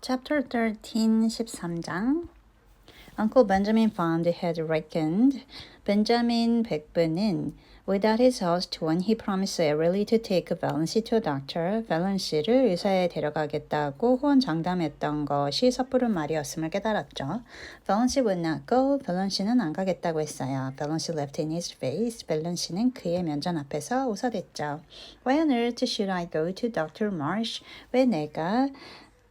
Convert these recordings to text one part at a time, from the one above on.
Chapter 13, 13장 Uncle Benjamin found had reckoned. 벤자민 백부는 without his host when he promised Everly to take Valency to a doctor, 밸런시를 의사에 데려가겠다고 호언장담했던 것이 섣부른 말이었음을 깨달았죠. Valency would not go, 밸런시는 안 가겠다고 했어요. Valency left in his face, 밸런시는 그의 면전 앞에서 웃어댔죠. Why on earth should I go to Dr. Marsh? 왜 내가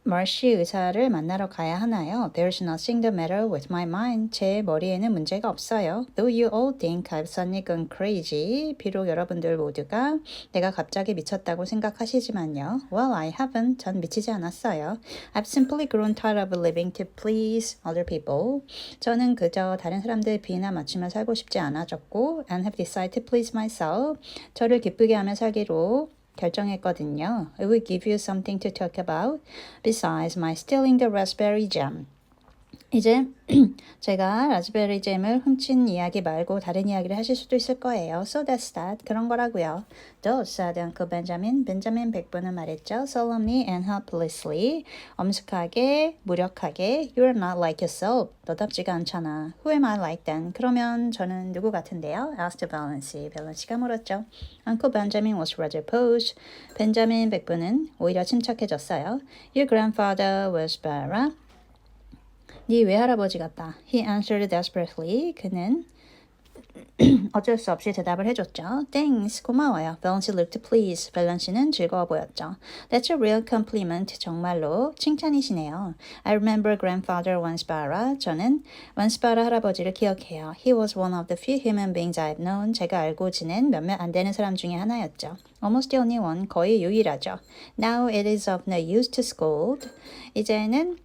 머시 의사를 만나러 가야 하나요? There's nothing the matter with my mind. 제 머리에는 문제가 없어요. Though you all think I've suddenly gone crazy. 비록 여러분들 모두가 내가 갑자기 미쳤다고 생각하시지만요. Well, I haven't. 전 미치지 않았어요. I've simply grown tired of living to please other people. 저는 그저 다른 사람들 비나 맞추며 살고 싶지 않아졌고 and have decided to please myself. 저를 기쁘게 하며 살기로 결정했거든요. It will give you something to talk about besides my stealing the raspberry jam. 이제 제가 라즈베리 잼을 훔친 이야기 말고 다른 이야기를 하실 수도 있을 거예요. So that's that. 그런 거라고요. Those said Uncle Benjamin. 벤자민 백분은 말했죠. Solemnly and helplessly. 엄숙하게, 무력하게. You're not like yourself. 너답지가 않잖아. Who am I like then? 그러면 저는 누구 같은데요? Asked Valency. 밸런시가 물었죠. Uncle Benjamin was rather posh. 벤자민 백분은 오히려 침착해졌어요. Your grandfather was Bara. 네 외할아버지 같다. He answered desperately. 그는 어쩔 수 없이 대답을 해줬죠. Thanks, 고마워요. 밸런시 looked pleased. 밸런시는 즐거워 보였죠. That's a real compliment. 정말로 칭찬이시네요. I remember grandfather once bara. 저는 once bara 할아버지를 기억해요. He was one of the few human beings I've known. 제가 알고 지낸 몇몇 안 되는 사람 중에 하나였죠. Almost the only one. 거의 유일하죠. Now it is of no use to scold. 이제는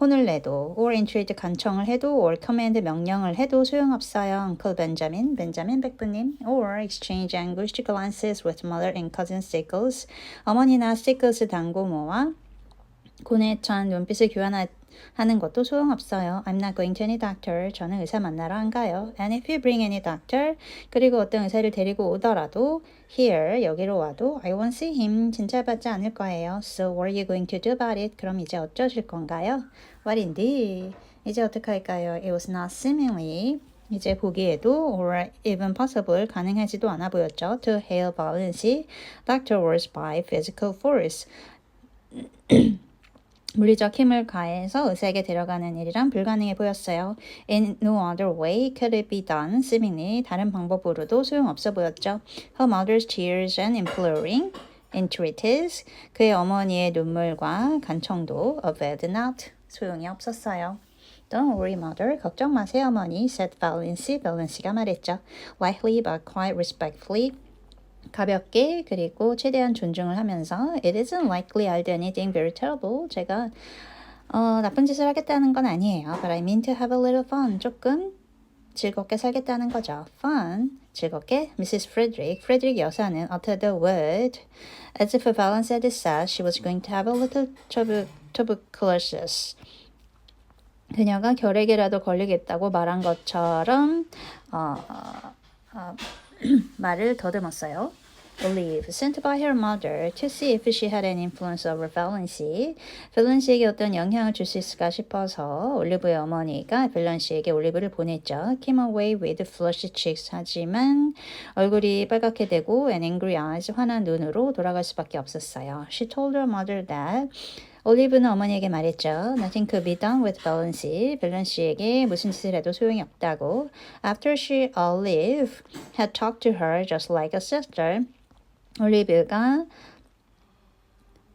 혼을 내도 or entreat 간청을 해도 or command 명령을 해도 소용없어요. Uncle Benjamin, 벤자민 백부님 or exchange anguished glances with mother and cousin Sickles 어머니나 Sickles 당고모와 고뇌 찬 눈빛을 교환하 하는 것도 소용없어요. I'm not going to any doctor. 저는 의사 만나러 안 가요. And if you bring any doctor, 그리고 어떤 의사를 데리고 오더라도 here, 여기로 와도 I won't see him. 진찰받지 않을 거예요. So what are you going to do about it? 그럼 이제 어쩌실 건가요? What indeed? 이제 어떡할까요? It was not seemingly 이제 보기에도 or even possible 가능하지도 않아 보였죠. To hail Valency, Doctor was by physical force. 물리적 힘을 가해서 의사에게 데려가는 일이란 불가능해 보였어요. In no other way could it be done. seemingly 다른 방법으로도 소용없어 보였죠. Her mother's tears and imploring entreaties 그의 어머니의 눈물과 간청도 availed not 소용이 없었어요. Don't worry, mother. 걱정 마세요, 어머니. said Valency. Valency가 말했죠. Lightly but quite respectfully. 가볍게 그리고 최대한 존중을 하면서 It isn't likely I'll do anything very terrible. 제가 어, 나쁜 짓을 하겠다는 건 아니에요. But I mean to have a little fun. 조금 즐겁게 살겠다는 거죠. Fun. 즐겁게. Mrs. Frederick. Frederick 여사는 uttered the word as if Valence had said she was going to have a little tuberculosis. 그녀가 결핵이라도 걸리겠다고 말한 것처럼 어, 어, 어, 말을 더듬었어요. Olive, sent by her mother to see if she had any influence over Valency. 밸런시에게 어떤 영향을 줄 수 있을까 싶어서 올리브의 어머니가 밸런시에게 올리브를 보냈죠. Came away with flushed cheeks 하지만 얼굴이 빨갛게 되고 and angry eyes, 화난 눈으로 돌아갈 수밖에 없었어요. She told her mother that 올리브는 어머니에게 말했죠. Nothing could be done with Valency. 밸런시에게 무슨 짓을 해도 소용이 없다고. After she, Olive, had talked to her just like a sister. 올리브가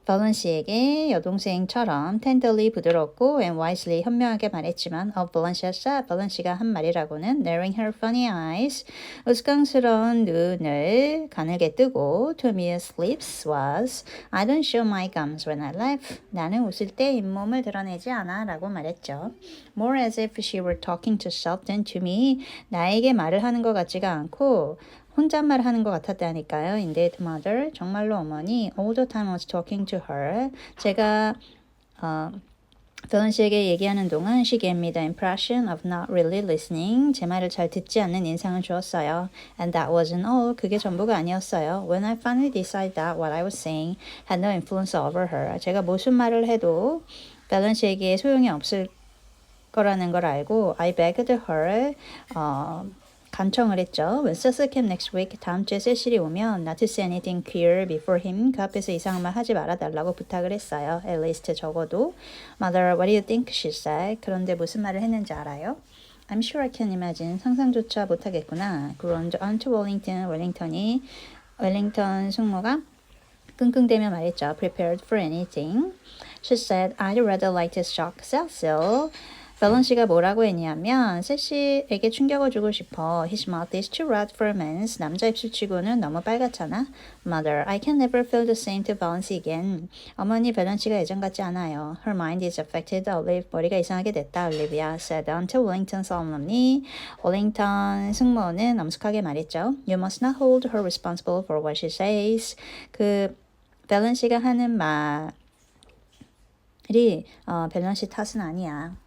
버런시에게 여동생처럼 텐더리 부드럽고 and wisely 현명하게 말했지만 of Valencia, 버런시가 한 말이라고는 narrowing her funny eyes, 우스꽝스러운 눈을 가늘게 뜨고 to Mia's lips was I don't show my gums when I laugh. 나는 웃을 때 잇몸을 드러내지 않아 라고 말했죠. More as if she were talking to self than to me. 나에게 말을 하는 것 같지가 않고 혼잣말 하는 것 같았다니까요. Indeed, mother. 정말로 어머니. All the time I was talking to her. 제가 어, 더은 씨에게 얘기하는 동안 she gave me the impression of not really listening. 제 말을 잘 듣지 않는 인상을 주었어요. And that wasn't all. 그게 전부가 아니었어요. When I finally decided that what I was saying had no influence over her. 제가 무슨 말을 해도 밸런시에게 소용이 없을 거라는 걸 알고 I begged her 어, 간청을 했죠. When Cecil came next week, 다음 주에 세실이 오면 not to say anything queer before him, 그 앞에서 이상한 말 하지 말아달라고 부탁을 했어요. At least 적어도. Mother, what do you think? She said. 그런데 무슨 말을 했는지 알아요? I'm sure I can imagine. 상상조차 못하겠구나. 그런데 Aunt Wellington, 웰링턴이 웰링턴 숙모가 끙끙대며 말했죠. Prepared for anything. She said, I'd rather like to shock Cecil. 밸런 씨가 뭐라고 했냐면 세시에게 충격을 주고 싶어. His mouth is too red for men's. 남자 입술치고는 너무 빨갛잖아. Mother, I can never feel the same to Valence again. 어머니 밸런 씨가 예전 같지 않아요. Her mind is affected. Olive 머리가 이상하게 됐다. Olivia said until Wellington solemnly. Wellington 승무원은 엄숙하게 말했죠. You must not hold her responsible for what she says. 그 밸런 씨가 하는 말이 어, 밸런 씨 탓은 아니야.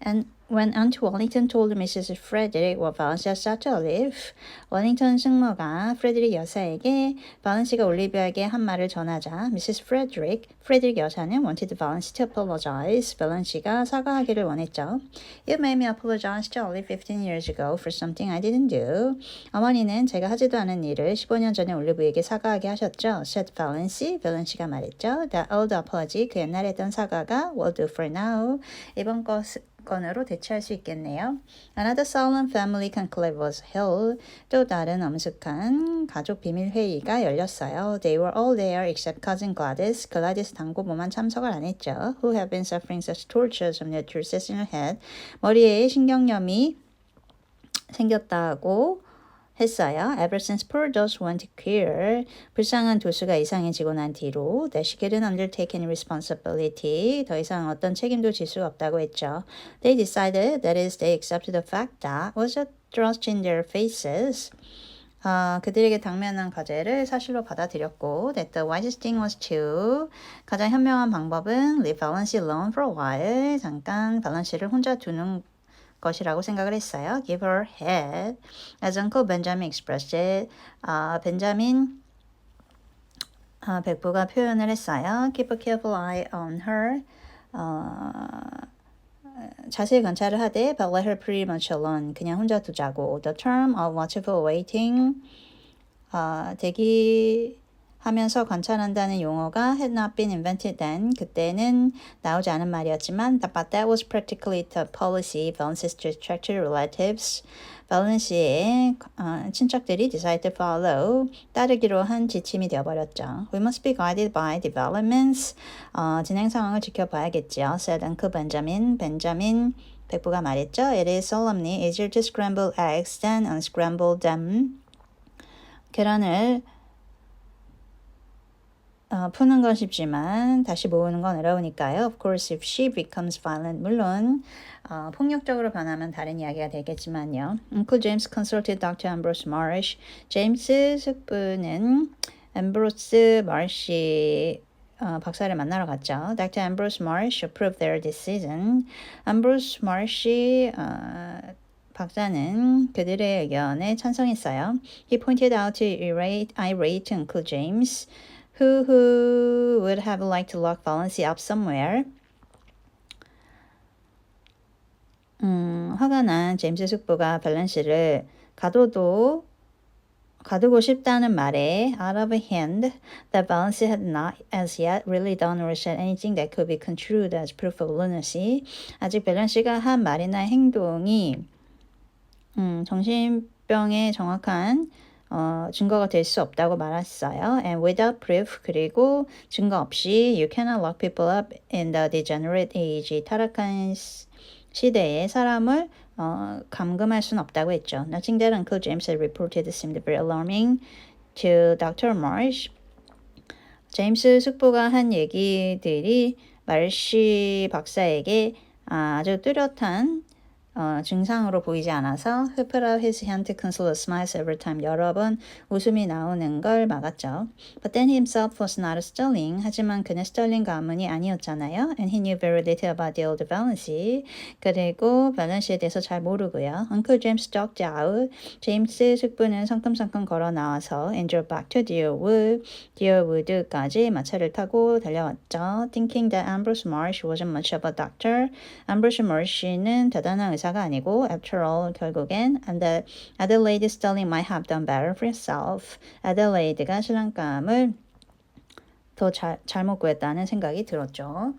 And when Aunt Wellington told Mrs. Frederick what Valencia sought to live, 워링턴 승모가 프레드릭 여사에게 바렌시가 올리비아에게 한 말을 전하자 Mrs. Frederick, 프레드릭 여사는 wanted Valencia to apologize. 바렌시가 사과하기를 원했죠. You made me apologize to Olive 15 years ago for something I didn't do. 어머니는 제가 하지도 않은 일을 15년 전에 올리브에게 사과하게 하셨죠. said Valency. 바렌시가 말했죠. That old apology, 그 옛날에 했던 사과가 will do for now. 이번 것 건으로 대체할 수 있겠네요. Another solemn family conclave was held. 또 다른 엄숙한 가족 비밀 회의가 열렸어요. They were all there except cousin Gladys. 글라디스 당고모만 참석을 안 했죠. Who have been suffering such tortures from the truces in her head. 머리에 신경염이 생겼다고 했어요. Ever since poor Josh went queer, 불쌍한 도수가 이상해지고 난 뒤로 that she couldn't undertake any responsibility, 더 이상 어떤 책임도 질 수 없다고 했죠. They decided, that is, they accepted the fact that was a thrust in their faces. 어, 그들에게 당면한 과제를 사실로 받아들였고 that the wisest thing was to 가장 현명한 방법은 leave Valency alone for a while 잠깐 발렌시를 혼자 두는 것이라고 생각을 했어요. Give her head. As Uncle Benjamin expressed it. 아, 벤자민 아, 백부가 표현을 했어요. Keep a careful eye on her. 어, 자세히 관찰을 하되 but let her pretty much alone. 그냥 혼자 두자고. The term of watchful waiting. 어, 대기 하면서 관찰한다는 용어가 had not been invented then. 그때는 나오지 않은 말이었지만 but that was practically the policy Valence's distracted relatives. 밸런시의 어, 친척들이 decide to follow 따르기로 한 지침이 되어버렸죠. We must be guided by developments. 어, 진행 상황을 지켜봐야겠죠. said Uncle Benjamin. 벤자민 백부가 말했죠. It is solemnly easier to scramble eggs than unscramble them. 계란을 어, 푸는 건 쉽지만 다시 모으는 건 어려우니까요. Of course, if she becomes violent, 물론 어, 폭력적으로 변하면 다른 이야기가 되겠지만요. Uncle James consulted Dr. Ambrose Marsh. 제임스 숙부는 엠브로스 마시 어, 박사를 만나러 갔죠. Dr. Ambrose Marsh approved their decision. Ambrose Marsh 어, 박사는 그들의 의견에 찬성했어요. He pointed out to irate, irate Uncle James. Who who would have liked to lock Valency up somewhere. 음, 화가 난 제임스 숙부가 밸런시를 가둬도 가두고 싶다는 말에 out of hand that Valency had not as yet really done or said anything that could be construed as proof of lunacy. 아직 밸런시가 한 말이나 행동이 음, 정신병의 정확한 어, 증거가 될 수 없다고 말했어요. And without proof 그리고 증거 없이 you cannot lock people up in the degenerate age 타락한 시대에 사람을 어, 감금할 수는 없다고 했죠. Nothing that Uncle James had reported seemed very alarming to Dr. Marsh. 제임스 숙부가 한 얘기들이 말시 박사에게 아주 뚜렷한 어, 증상으로 보이지 않아서 Hooper out his hand to console smiles every time 여러 번 웃음이 나오는 걸 막았죠. But then he himself was not a Sterling. 하지만 그는 스털링 가문이 아니었잖아요. And he knew very little about the old Valency. 그리고 밸런시에 대해서 잘 모르고요. Uncle James stalked out. 제임스 숙부는 성큼성큼 걸어 나와서 and drove back to Deerwood. Deerwood까지 마차를 타고 달려왔죠. Thinking that Ambrose Marsh wasn't much of a doctor. Ambrose Marsh는 대단한 의사 가 아니고 after all 결국엔 and that Adelaide Sterling might have done better for herself. 아델레이드가 신랑감을 더 잘, 잘못 구했다는 생각이 들었죠.